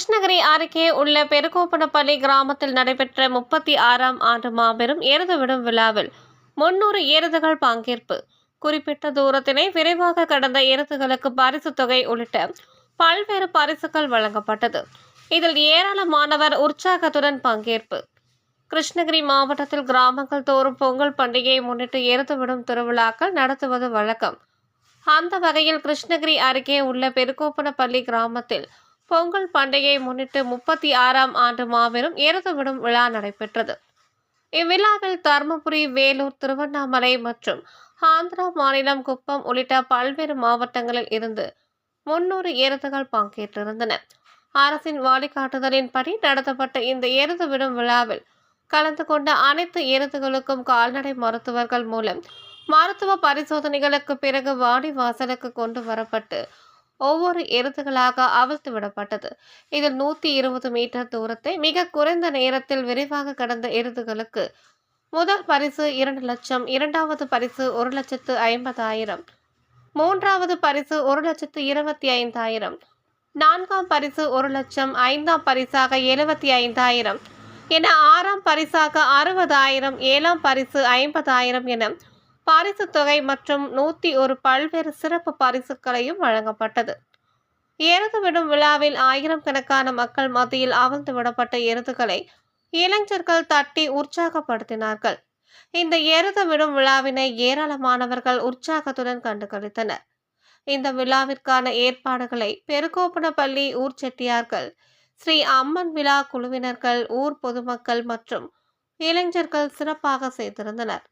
கிருஷ்ணகிரி அருகே உள்ள பெருகோப்பனப்பள்ளி கிராமத்தில் நடைபெற்ற முப்பத்தி ஆறாம் ஆண்டு மாபெரும் எருது விடும் விழாவில் முன்னூறு எருதுகள் பங்கேற்பு. குறிப்பிட்ட தூரத்தினை விரைவாக கடந்த எருதுகளுக்கு பரிசு தொகை உள்ளிட்ட பல்வேறு பரிசுகள் வழங்கப்பட்டது. இதில் ஏராளமானவர் உற்சாகத்துடன் பங்கேற்பு. கிருஷ்ணகிரி மாவட்டத்தில் கிராமங்கள் தோறும் பொங்கல் பண்டிகையை முன்னிட்டு எருது விடும் திருவிழாக்கள் நடத்துவது வழக்கம். அந்த வகையில் கிருஷ்ணகிரி அருகே உள்ள பெருகோப்பனப்பள்ளி கிராமத்தில் பொங்கல் பண்டிகையை முன்னிட்டு முப்பத்தி ஆறாம் ஆண்டு மாபெரும் எருது விடும் விழா நடைபெற்றது. இவ்விழாவில் தருமபுரி வேலூர் திருவண்ணாமலை மற்றும் ஆந்திரா மாநிலம் குப்பம் உள்ளிட்ட பல்வேறு மாவட்டங்களில் இருந்து முன்னூறு எருதுகள் பங்கேற்றிருந்தன. அரசின் வழிகாட்டுதலின்படி நடத்தப்பட்ட இந்த எருது விடும் விழாவில் கலந்து கொண்ட அனைத்து எருதுகளுக்கும் கால்நடை மருத்துவர்கள் மூலம் மருத்துவ பரிசோதனைகளுக்கு பிறகு வாடி வாசலுக்கு கொண்டு வரப்பட்டு ஒவ்வொரு எருதுகளாக அவிழ்த்து விடப்பட்டது. இதில் நூற்றி இருபது மீட்டர் தூரத்தை மிக குறைந்த நேரத்தில் விரைவாக கடந்த எருதுகளுக்கு. முதல் பரிசு இரண்டு லட்சம் இரண்டாவது பரிசு ஒரு லட்சத்து ஐம்பதாயிரம். மூன்றாவது பரிசு ஒரு லட்சத்து இருபத்தி ஐந்தாயிரம். நான்காம் பரிசு ஒரு லட்சம் ஐந்தாம் பரிசாக எழுபத்தி ஐந்தாயிரம். என ஆறாம் பரிசாக அறுபதாயிரம் ஏழாம் பரிசு ஐம்பதாயிரம் என பரிசு தொகை மற்றும் நூற்றி ஒரு பல்வேறு சிறப்பு பரிசுகளையும் வழங்கப்பட்டது. எருது விடும் விழாவில் ஆயிரம் கணக்கான மக்கள் மத்தியில் அவிழ்த்து விடப்பட்ட எருதுகளை இளைஞர்கள் தட்டி உற்சாகப்படுத்தினார்கள். இந்த எருது விடும் விழாவினை ஏராளமானவர்கள் உற்சாகத்துடன் கண்டுகளித்தனர். இந்த விழாவிற்கான ஏற்பாடுகளை பெருகோப்பனப்பள்ளி ஊர் செட்டியார்கள் ஸ்ரீ அம்மன் விழா குழுவினர்கள் ஊர் பொதுமக்கள் மற்றும் இளைஞர்கள் சிறப்பாக செய்திருந்தனர்